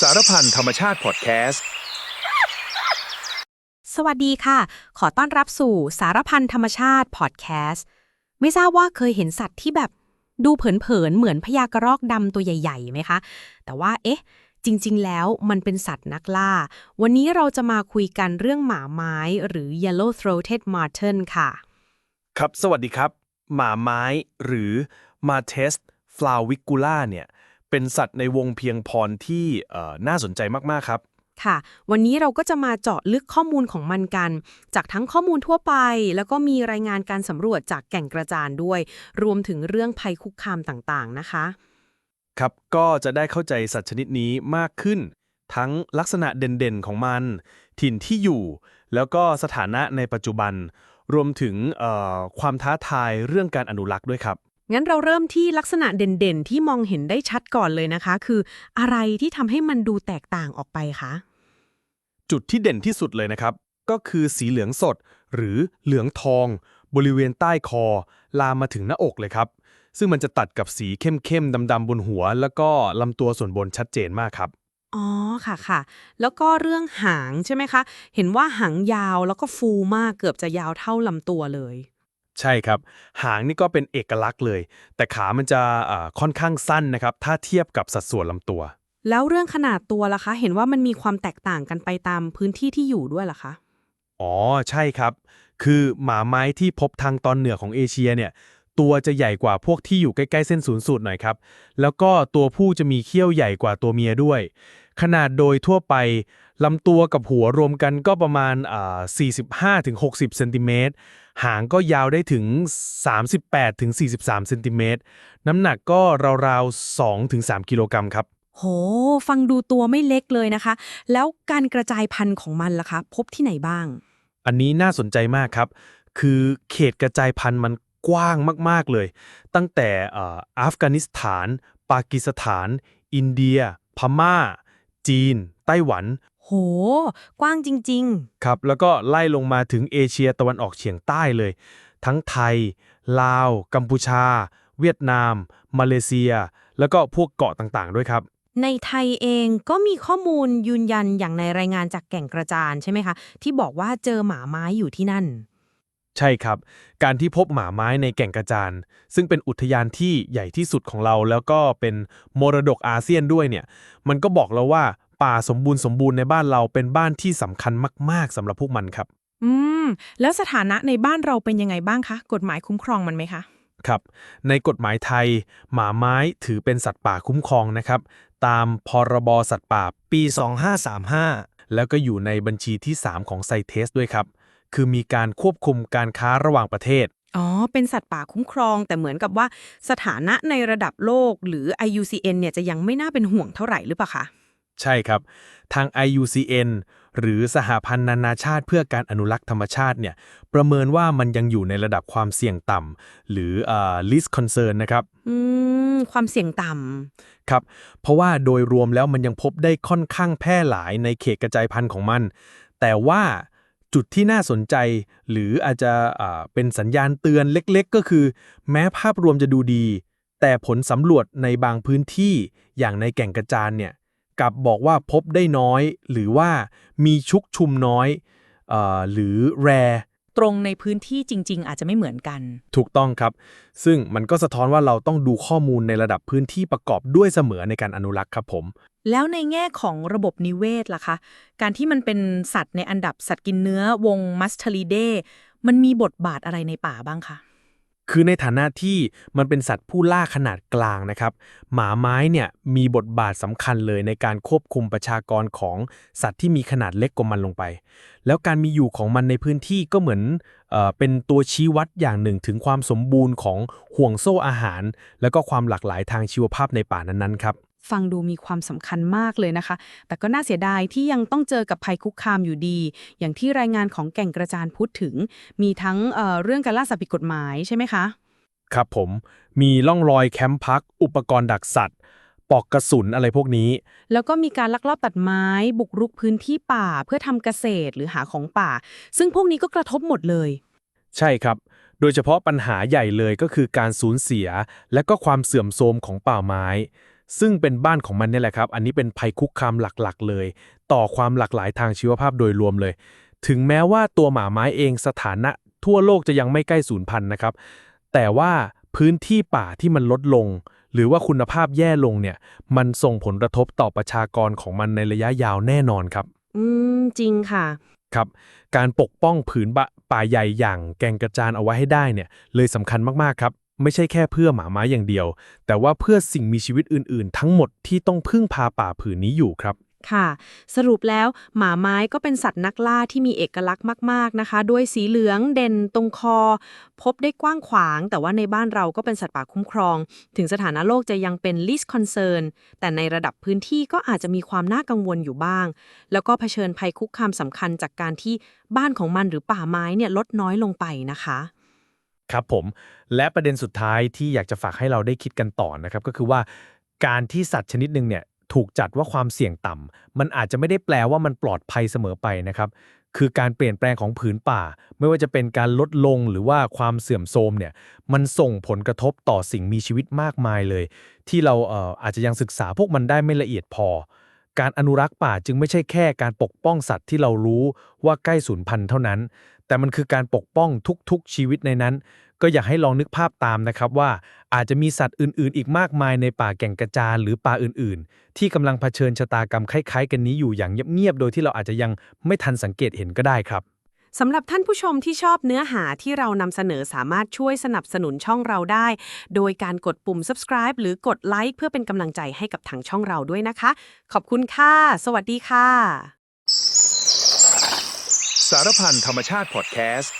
สารพันธรรมชาติพอดแคสต์ สวัสดีค่ะ ขอต้อนรับสู่สารพันธรรมชาติพอดแคสต์ ไม่ทราบว่าเคยเห็นสัตว์ที่แบบดูเผินๆ เหมือนพญากระรอกดำตัวใหญ่ๆไหมคะ แต่ว่าเอ๊ะ จริงๆ แล้วมันเป็นสัตว์นักล่า วันนี้เราจะมาคุยกันเรื่องหมาไม้ หรือ yellow throated marten ค่ะ ครับ สวัสดีครับ หมาไม้หรือ Martes flavicola เนี่ย เป็นสัตว์ในวงเพียงพรที่เอ่อน่าสนใจมาก ๆ ครับค่ะ วันนี้เราก็จะมาเจาะลึกข้อมูลของมันกัน จากทั้งข้อมูลทั่วไป แล้วก็มีรายงานการสำรวจจากแก่งกระจานด้วย รวมถึงเรื่องภัยคุกคามต่างๆนะคะ ครับก็จะได้เข้าใจสัตว์ชนิดนี้มากขึ้น ทั้งลักษณะเด่นๆของมัน ถิ่นที่อยู่ แล้วก็สถานะในปัจจุบัน รวมถึงเอ่อความท้าทายเรื่องการอนุรักษ์ด้วยครับ งั้นเราเริ่มที่ลักษณะเด่นๆ ที่มองเห็นได้ชัดก่อนเลยนะคะ คืออะไรที่ทำให้มันดูแตกต่างออกไปคะ จุดที่เด่นที่สุดเลยนะครับ ก็คือสีเหลืองสด หรือเหลืองทอง บริเวณใต้คอ ลามมาถึงหน้าอกเลยครับ ซึ่งมันจะตัดกับสีเข้มๆดำๆบนหัว แล้วก็ลำตัวส่วนบนชัดเจนมากครับ อ๋อค่ะค่ะ แล้วก็เรื่องหางใช่ไหมคะ เห็นว่าหางยาวแล้วก็ฟูมากเกือบจะยาวเท่าลำตัวเลย ใช่ครับ หางนี่ก็เป็นเอกลักษณ์เลย แต่ขามันจะอ่าค่อนข้างสั้นนะครับ ถ้าเทียบกับสัดส่วนลำตัว แล้วเรื่องขนาดตัวล่ะคะ เห็นว่ามันมีความแตกต่างกันไปตามพื้นที่ที่อยู่ด้วยล่ะคะ อ๋อ ใช่ครับ คือหมาไม้ที่พบทางตอนเหนือของเอเชียเนี่ย ตัวจะใหญ่กว่าพวกที่อยู่ใกล้ๆเส้นศูนย์สูตรหน่อยครับ แล้วก็ตัวผู้จะมีเขี้ยวใหญ่กว่าตัวเมียด้วย ขนาดโดยทั่วไปลำตัวกับหัวรวมกันก็ประมาณอ่า45-60 เซนติเมตร หางก็ยาวได้ถึง 38-43 เซนติเมตร น้ำหนักก็ราวๆ 2-3 กิโลกรัมครับ โห ฟังดูตัวไม่เล็กเลยนะคะ แล้วการกระจายพันธุ์ของมันล่ะคะ พบที่ไหนบ้าง อันนี้น่าสนใจมากครับ คือเขตกระจายพันธุ์มัน กว้างมาก ๆ เลย ตั้งแต่เอ่ออัฟกานิสถาน ปากีสถาน อินเดีย พม่า จีน ไต้หวัน โห กว้างจริงครับ แล้วก็ไล่ลงมาถึงเอเชียตะวันออกเฉียงใต้เลย ทั้งไทย ลาว กัมพูชา เวียดนาม มาเลเซีย แล้วก็พวกเกาะต่างๆ ด้วยครับๆในไทยเองก็มีข้อมูลยืนยันอย่างในรายงานจากแก่งกระจานใช่ไหมคะ ที่บอกว่าเจอหมาไม้อยู่ที่นั่น ใช่ครับ การที่พบหมาไม้ในแก่งกระจาน ซึ่งเป็นอุทยานที่ใหญ่ที่สุดของเรา แล้วก็เป็นมรดกอาเซียนด้วยเนี่ย มันก็บอกเราว่าป่าสมบูรณ์สมบูรณ์ในบ้านเราเป็นบ้านที่สำคัญมาก ๆสำหรับพวกมันครับ อืม แล้วสถานะในบ้านเราเป็นยังไงบ้างคะ กฎหมายคุ้มครองมันไหมคะ ครับ ในกฎหมายไทย หมาไม้ถือเป็นสัตว์ป่าคุ้มครองนะครับ ตามพรบสัตว์ป่าปี 2535 แล้วก็อยู่ในบัญชีที่ 3 ของไซเทสด้วยครับ คือมีการควบคุมการค้าระหว่างประเทศ อ๋อ เป็นสัตว์ป่าคุ้มครอง แต่เหมือนกับว่าสถานะในระดับโลกหรือ IUCN เนี่ยจะยังไม่น่าเป็นห่วงเท่าไหร่หรือเปล่าคะ ใช่ครับ ทาง IUCN หรือสหพันธ์นานาชาติเพื่อการอนุรักษ์ธรรมชาติเนี่ยประเมินว่ามันยังอยู่ในระดับความเสี่ยงต่ำหรืออ่า least concern นะครับ อืม ความเสี่ยงต่ครับ เพราะว่าโดยรวมแล้วมันยังพบได้ค่อนข้างแพร่หลายในเขตกระจายพันธุ์ของมัน แต่ว่า จุดที่น่าสนใจ หรืออาจจะเป็นสัญญาณเตือนเล็กๆ ก็คือ แม้ภาพรวมจะดูดี แต่ผลสำรวจในบางพื้นที่อย่างในแก่งกระจานเนี่ยกลับบอกว่าพบได้น้อย หรือว่ามีชุกชุมน้อยอหรือแร ตรงในพื้นที่จริง ๆ อาจจะไม่เหมือนกัน ถูกต้องครับ ซึ่งมันก็สะท้อนว่าเราต้องดูข้อมูลในระดับพื้นที่ประกอบด้วยเสมอในการอนุรักษ์ครับผมๆแล้วในแง่ของระบบนิเวศล่ะคะ การที่มันเป็นสัตว์ในอันดับสัตว์กินเนื้อวงมัสเทลิเดมันมีบทบาทอะไรในป่าบ้างคะ คือในฐานะที่มันเป็นสัตว์ผู้ล่าขนาดกลางนะครับ หมาไม้เนี่ยมีบทบาทสำคัญเลยในการควบคุมประชากรของสัตว์ที่มีขนาดเล็กกว่ามันลงไป แล้วการมีอยู่ของมันในพื้นที่ก็เหมือนเออเป็นตัวชี้วัดอย่างหนึ่งถึงความสมบูรณ์ของห่วงโซ่อาหาร แล้วก็ความหลากหลายทางชีวภาพในป่านั้นๆครับ ฟังดูมีความสำคัญมากเลยนะคะ แต่ก็น่าเสียดายที่ยังต้องเจอกับภัยคุกคามอยู่ดี อย่างที่รายงานของแก่งกระจานพูดถึง มีทั้งเอ่อเรื่องการล่าสัตว์ผิดกฎหมายใช่ไหมคะ ครับผม มีร่องรอยแคมป์พัก อุปกรณ์ดักสัตว์ปลอกกระสุนอะไรพวกนี้ แล้วก็มีการลักลอบตัดไม้ บุกรุกพื้นที่ป่าเพื่อทำเกษตรหรือหาของป่า ซึ่งพวกนี้ก็กระทบหมดเลย ใช่ครับ โดยเฉพาะปัญหาใหญ่เลยก็คือการสูญเสีย และก็ความเสื่อมโทรมของป่าไม้ ซึ่งเป็นบ้านของมันเนี่ยแหละครับ อันนี้เป็นภัยคุกคามหลักๆ เลย ต่อความหลากหลายทางชีวภาพโดยรวมเลย ถึงแม้ว่าตัวหมาไม้เองสถานะทั่วโลกจะยังไม่ใกล้สูญพันธุ์นะครับ แต่ว่าพื้นที่ป่าที่มันลดลง หรือว่าคุณภาพแย่ลงเนี่ย มันส่งผลกระทบต่อประชากรของมันในระยะยาวแน่นอนครับ อืม จริงค่ะ ครับ การปกป้องผืนป่าป่าใหญ่อย่างแก่งกระจานเอาไว้ให้ได้เนี่ย เลยสำคัญมากๆครับ ไม่ใช่แค่เพื่อหมาไม้อย่างเดียว แต่ว่าเพื่อสิ่งมีชีวิตอื่น ๆ ทั้งหมดที่ต้องพึ่งพาป่าผืนนี้อยู่ครับ ค่ะ สรุปแล้วหมาไม้ก็เป็นสัตว์นักล่าที่มีเอกลักษณ์มาก ๆ นะคะ ด้วยสีเหลืองเด่นตรงคอ พบได้กว้างขวาง แต่ว่าในบ้านเราก็เป็นสัตว์ป่าคุ้มครอง ถึงสถานะโลกจะยังเป็น least concern แต่ในระดับพื้นที่ก็อาจจะมีความน่ากังวลอยู่บ้าง แล้วก็เผชิญภัยคุกคามสำคัญจากการที่บ้านของมันหรือป่าไม้เนี่ยลดน้อยลงไปนะคะ ครับผม และประเด็นสุดท้ายที่อยากจะฝากให้เราได้คิดกันต่อนะครับ ก็คือว่าการที่สัตว์ชนิดหนึ่งเนี่ยถูกจัดว่าความเสี่ยงต่ำมันอาจจะไม่ได้แปลว่ามันปลอดภัยเสมอไปนะครับ คือการเปลี่ยนแปลงของผืนป่า ไม่ว่าจะเป็นการลดลงหรือว่าความเสื่อมโทรมเนี่ย มันส่งผลกระทบต่อสิ่งมีชีวิตมากมายเลย ที่เราเอ่ออาจจะยังศึกษาพวกมันได้ไม่ละเอียดพอ การอนุรักษ์ป่าจึงไม่ใช่แค่การปกป้องสัตว์ที่เรารู้ว่าใกล้สูญพันธุ์เท่านั้น แต่มันคือการปกป้องทุกๆชีวิตในนั้น ก็อยากให้ลองนึกภาพตามนะครับว่าอาจจะมีสัตว์อื่นๆ อีกมากมายในป่าแก่งกระจานหรือป่าอื่นๆ ที่กำลังเผชิญชะตากรรมคล้ายๆ กันนี้อยู่อย่างเงียบๆ โดยที่เราอาจจะยังไม่ทันสังเกตเห็นก็ได้ครับ สำหรับท่านผู้ชมที่ชอบเนื้อหาที่เรานำเสนอสามารถช่วยสนับสนุนช่องเราได้ โดยการกดปุ่ม subscribe หรือกดไลค์เพื่อเป็นกำลังใจให้กับทางช่องเราด้วยนะคะ ขอบคุณค่ะ สวัสดีค่ะ สารพันธรรมชาติพอดแคสต์